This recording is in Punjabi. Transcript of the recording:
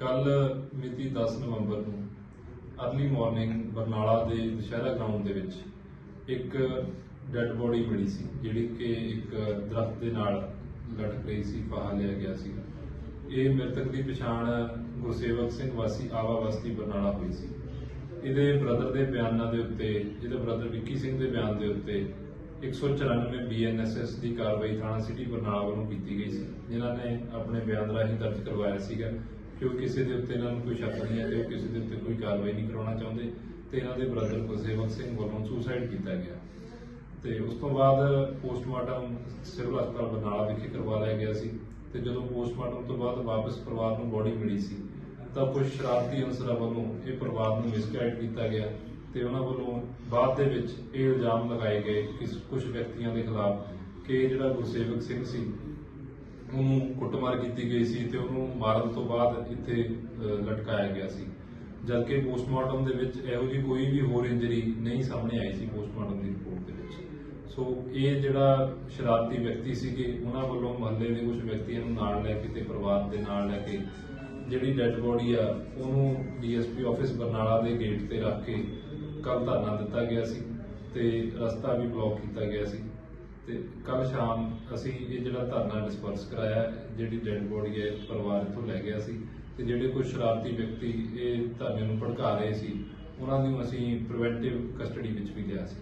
ਕੱਲ ਮਿਤੀ 10 ਨਵੰਬਰ ਨੂੰ ਅਰਲੀ ਮਾਰਨਿੰਗ ਬਰਨਾਲਾ ਦੇ ਦੁਸ਼ਹਿਰਾ ਗਰਾਊਂਡ ਦੇ ਵਿੱਚ ਇੱਕ ਡੈੱਡ ਬੋਡੀ ਮਿਲੀ ਸੀ, ਜਿਹੜੀ ਕਿ ਇੱਕ ਦਰਖਤ ਦੇ ਨਾਲ ਲਟਕ ਰਹੀ ਸੀ, ਫਾਹਾ ਲਿਆ ਗਿਆ ਸੀ। ਇਹ ਮ੍ਰਿਤਕ ਦੀ ਪਛਾਣ ਗੁਰਸੇਵਕ ਸਿੰਘ ਵਾਸੀ ਆਵਾ ਬਸਤੀ ਬਰਨਾਲਾ ਹੋਈ ਸੀ। ਇਹਦੇ ਬ੍ਰਦਰ ਦੇ ਬਿਆਨਾਂ ਦੇ ਉੱਤੇ, ਇਹਦਾ ਬ੍ਰਦਰ ਵਿੱਕੀ ਸਿੰਘ ਦੇ ਬਿਆਨ ਦੇ ਉੱਤੇ 194 ਬੀਐਨਐਸਐਸ ਦੀ ਕਾਰਵਾਈ ਥਾਣਾ ਸਿਟੀ ਬਰਨਾਲਾ ਵੱਲੋਂ ਕੀਤੀ ਗਈ ਸੀ, ਜਿਨ੍ਹਾਂ ਨੇ ਆਪਣੇ ਬਿਆਨ ਰਾਹੀਂ ਦਰਜ ਕਰਵਾਇਆ ਸੀਗਾ। ਕਿ ਉਹ ਕਿਸੇ ਦੇ ਉੱਤੇ ਇਹਨਾਂ ਨੂੰ ਕੋਈ ਸ਼ੱਕ ਨਹੀਂ ਹੈ ਤੇ ਉਹ ਕਿਸੇ ਦੇ ਉੱਤੇ ਕੋਈ ਕਾਰਵਾਈ ਨਹੀਂ ਕਰਾਉਣਾ ਚਾਹੁੰਦੇ ਤੇ ਇਹਨਾਂ ਦੇ ਬ੍ਰਦਰ ਗੁਰਸੇਵਕ ਸਿੰਘ ਵੱਲੋਂ ਸੁਸਾਈਡ ਕੀਤਾ ਗਿਆ। ਤੇ ਉਸ ਤੋਂ ਬਾਅਦ ਪੋਸਟਮਾਰਟਮ ਸਿਵਲ ਹਸਪਤਾਲ ਬਰਨਾਲਾ ਵਿਖੇ ਕਰਵਾ ਲਿਆ ਗਿਆ ਸੀ ਤੇ ਜਦੋਂ ਪੋਸਟਮਾਰਟਮ ਤੋਂ ਬਾਅਦ ਵਾਪਸ ਪਰਿਵਾਰ ਨੂੰ ਬੋਡੀ ਮਿਲੀ ਸੀ, ਤਾਂ ਕੁਝ ਸ਼ਰਾਰਤੀ ਅਨਸਰਾਂ ਵੱਲੋਂ ਇਹ ਪਰਿਵਾਰ ਨੂੰ ਮਿਸਗਾਈਡ ਕੀਤਾ ਗਿਆ ਤੇ ਉਹਨਾਂ ਵੱਲੋਂ ਬਾਅਦ ਦੇ ਵਿੱਚ ਇਹ ਇਲਜ਼ਾਮ ਲਗਾਏ ਗਏ ਕਿ ਕੁਝ ਵਿਅਕਤੀਆਂ ਦੇ ਖਿਲਾਫ ਕਿ ਇਹ ਜਿਹੜਾ ਗੁਰਸੇਵਕ ਸਿੰਘ ਸੀ ਉਹਨੂੰ ਕੁੱਟਮਾਰ ਕੀਤੀ ਗਈ ਸੀ ਤੇ ਉਹਨੂੰ ਮਾਰਨ ਤੋਂ ਬਾਅਦ ਇੱਥੇ ਲਟਕਾਇਆ ਗਿਆ ਸੀ। ਜਦਕਿ ਪੋਸਟਮਾਰਟਮ ਦੇ ਵਿੱਚ ਇਹੋ ਜਿਹੀ ਕੋਈ ਵੀ ਹੋਰ ਇੰਜਰੀ ਨਹੀਂ ਸਾਹਮਣੇ ਆਈ ਸੀ ਪੋਸਟਮਾਰਟਮ ਦੀ ਰਿਪੋਰਟ ਦੇ ਵਿੱਚ। ਸੋ ਇਹ ਜਿਹੜਾ ਸ਼ਰਾਰਤੀ ਵਿਅਕਤੀ ਸੀਗੇ, ਉਹਨਾਂ ਵੱਲੋਂ ਮਹੱਲੇ ਦੇ ਕੁਝ ਵਿਅਕਤੀਆਂ ਨੂੰ ਨਾਲ ਲੈ ਕੇ ਤੇ ਪਰਿਵਾਰ ਦੇ ਨਾਲ ਲੈ ਕੇ ਜਿਹੜੀ ਡੈੱਡ ਬੋਡੀ ਆ, ਉਹਨੂੰ ਡੀਐਸਪੀ ਆਫਿਸ ਬਰਨਾਲਾ ਦੇ ਗੇਟ ਤੇ ਰੱਖ ਕੇ ਕੱਲ ਧਰਨਾ ਦਿੱਤਾ ਗਿਆ ਸੀ ਤੇ ਰਸਤਾ ਵੀ ਬਲੌਕ ਕੀਤਾ ਗਿਆ ਸੀ। ਤੇ ਕੱਲ ਸ਼ਾਮ ਅਸੀਂ ਇਹ ਜਿਹੜਾ ਧਰਨਾ ਡਿਸਪਰਸ ਕਰਾਇਆ, ਜਿਹੜੀ ਡੈੱਡ ਬੋਡੀ ਹੈ, ਪਰਿਵਾਰ ਇੱਥੋਂ ਲੈ ਗਿਆ ਸੀ ਤੇ ਜਿਹੜੇ ਕੁਝ ਸ਼ਰਾਰਤੀ ਵਿਅਕਤੀ ਇਹ ਧਰਨੇ ਨੂੰ ਭੜਕਾ ਰਹੇ ਸੀ, ਉਹਨਾਂ ਨੂੰ ਅਸੀਂ ਪ੍ਰੀਵੈਂਟਿਵ ਕਸਟਡੀ ਵਿੱਚ ਵੀ ਲਿਆ ਸੀ।